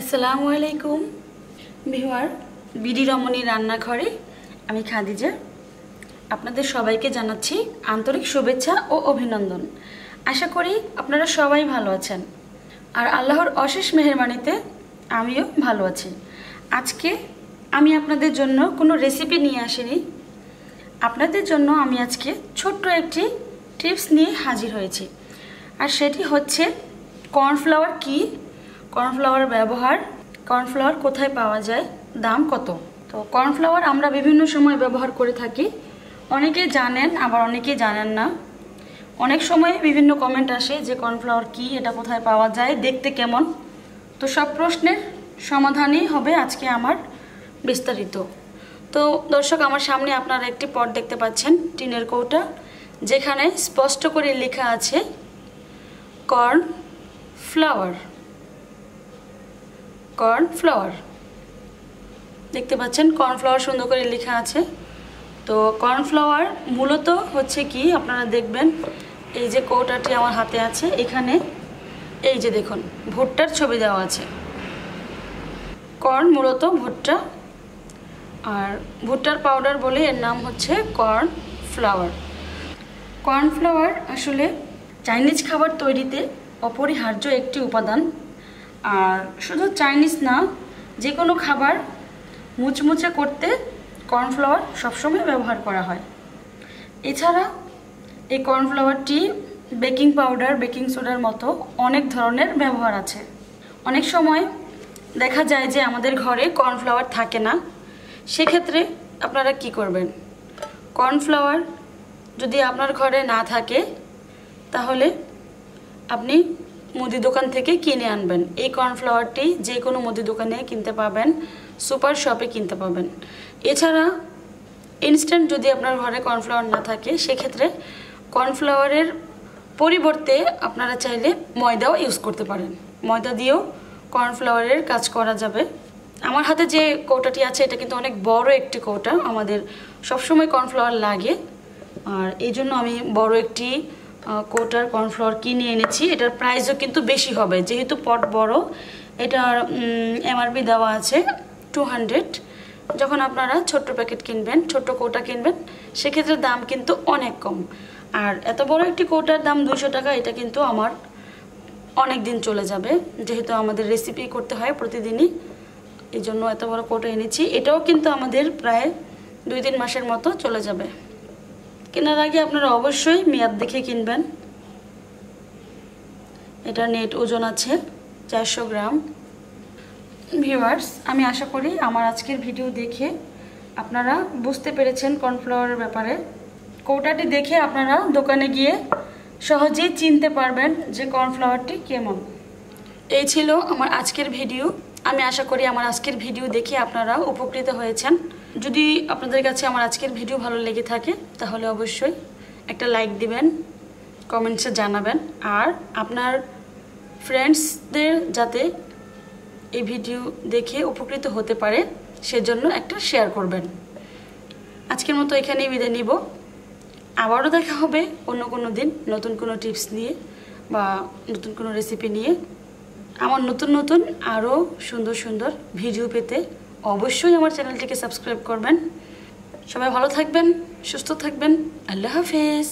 আসসালামু আলাইকুম। বিহার। বিডি রমণী রান্নাঘরে আমি খাদিজা। আপনাদের সবাইকে জানাচ্ছি আন্তরিক শুভেচ্ছা ও অভিনন্দন। আশা করি আপনারা সবাই ভালো আছেন। আর আল্লাহর অশেষ মেহরবানিতে আমিও ভালো আছি। আজকে আমি আপনাদের জন্য কোনো রেসিপি নিয়ে আসিনি। আপনাদের জন্য আমি আজকে ছোট্ট একটি টিপস নিয়ে হাজির হয়েছি। আর সেটি হচ্ছে কর্নফ্লাওয়ার কি কর্নফ্লাওয়ার ব্যবহার, কর্নফ্লাওয়ার কোথায় পাওয়া যায়, দাম কত? তো কর্নফ্লাওয়ার আমরা বিভিন্ন সময় ব্যবহার করে থাকি। অনেকেই জানেন, আবার অনেকেই জানেন না। অনেক সময় বিভিন্ন কমেন্ট আসে যে কর্নফ্লাওয়ার কি, এটা কোথায় পাওয়া যায়, দেখতে কেমন? তো সব প্রশ্নের সমাধানই হবে আজকে আমার বিস্তারিত। তো দর্শক, আমার সামনে আপনারা একটি পট দেখতে পাচ্ছেন, টিনের কৌটা, যেখানে স্পষ্ট করে লেখা আছে কর্ন ফ্লাওয়ার কর্ন ফ্লাওয়ার দেখতে পাচ্ছেন কর্নফ্লাওয়ার সুন্দর করে লেখা আছে। তো কর্নফ্লাওয়ার মূলত হচ্ছে কি, আপনারা দেখবেন এই যে কৌটাটি আমার হাতে আছে, এখানে এই যে দেখুন, ভুট্টার ছবি দেওয়া আছে। কর্ন মূলত ভুট্টা। আর ভুট্টার পাউডার বলে এর নাম হচ্ছে কর্ন ফ্লাওয়ার কর্নফ্লাওয়ার আসলে চাইনিজ খাবার তৈরিতে অপরিহার্য একটি উপাদান। আর শুধু চাইনিজ না, যে কোনো খাবার মুচমুচে করতে কর্নফ্লাওয়ার সবসময় ব্যবহার করা হয়। এছাড়া এই কর্নফ্লাওয়ারটি বেকিং পাউডার, বেকিং সোডার মতো অনেক ধরনের ব্যবহার আছে। অনেক সময় দেখা যায় যে আমাদের ঘরে কর্নফ্লাওয়ার থাকে না, সেক্ষেত্রে আপনারা কি করবেন? কর্নফ্লাওয়ার যদি আপনার ঘরে না থাকে, তাহলে আপনি মুদি দোকান থেকে কিনে আনবেন। এই কর্নফ্লাওয়ারটি যে কোনো মুদি দোকানে কিনতে পাবেন, সুপার শপে কিনতে পাবেন। এছাড়া ইনস্ট্যান্ট যদি আপনার ঘরে কর্নফ্লাওয়ার না থাকে, সেক্ষেত্রে কর্নফ্লাওয়ারের পরিবর্তে আপনারা চাইলে ময়দাও ইউজ করতে পারেন। ময়দা দিয়েও কর্নফ্লাওয়ারের কাজ করা যাবে। আমার হাতে যে কৌটাটি আছে, এটা কিন্তু অনেক বড় একটি কৌটা। আমাদের সবসময় কর্নফ্লাওয়ার লাগে। আর এই জন্য আমি বড় একটি কৌটার কর্নফ্লাওয়ার কিনে এনেছি। এটার প্রাইসও কিন্তু বেশি হবে। যেহেতু পট বড়, এটার এমআরপি দেওয়া আছে টু হান্ড্রেড যখন আপনারা ছোট্ট প্যাকেট কিনবেন, ছোট্ট কোটা কিনবেন, সেক্ষেত্রে দাম কিন্তু অনেক কম। আর এত বড় একটি কোটার দাম দুশো টাকা, এটা কিন্তু আমার অনেক দিন চলে যাবে। যেহেতু আমাদের রেসিপি করতে হয় প্রতিদিনই এই জন্য এত বড় কোটা এনেছি। এটাও কিন্তু আমাদের প্রায় দুই তিন মাসের মতো চলে যাবে। কেনার আগে আপনারা অবশ্যই মেয়াদ দেখে কিনবেন। এটা নেট ওজন আছে চারশো গ্রাম। ভিউয়ার্স আমি আশা করি আমার আজকের ভিডিও দেখে আপনারা বুঝতে পেরেছেন কর্নফ্লাওয়ারের ব্যাপারে। কৌটাটি দেখে আপনারা দোকানে গিয়ে সহজেই চিনতে পারবেন যে কর্নফ্লাওয়ারটি কেমন। এই ছিল আমার আজকের ভিডিও আমি আশা করি আমার আজকের ভিডিও দেখে আপনারা উপকৃত হয়েছেন। যদি আপনাদের কাছে আমার আজকের ভিডিও ভালো লেগে থাকে, তাহলে অবশ্যই একটা লাইক দিবেন কমেন্টসে জানাবেন। আর আপনার ফ্রেন্ডসদের যাতে এই ভিডিও দেখে উপকৃত হতে পারে, সেজন্য একটা শেয়ার করবেন। আজকের মতো এখানেই বিদায় নিব। আবারও দেখা হবে অন্য কোনো দিন নতুন কোনো টিপস নিয়ে বা নতুন কোনো রেসিপি নিয়ে। আমার নতুন নতুন আরও সুন্দর সুন্দর ভিডিও পেতে অবশ্যই আমার চ্যানেলটিকে সাবস্ক্রাইব করবেন। সবাই ভালো থাকবেন সুস্থ থাকবেন। আল্লাহ হাফেজ।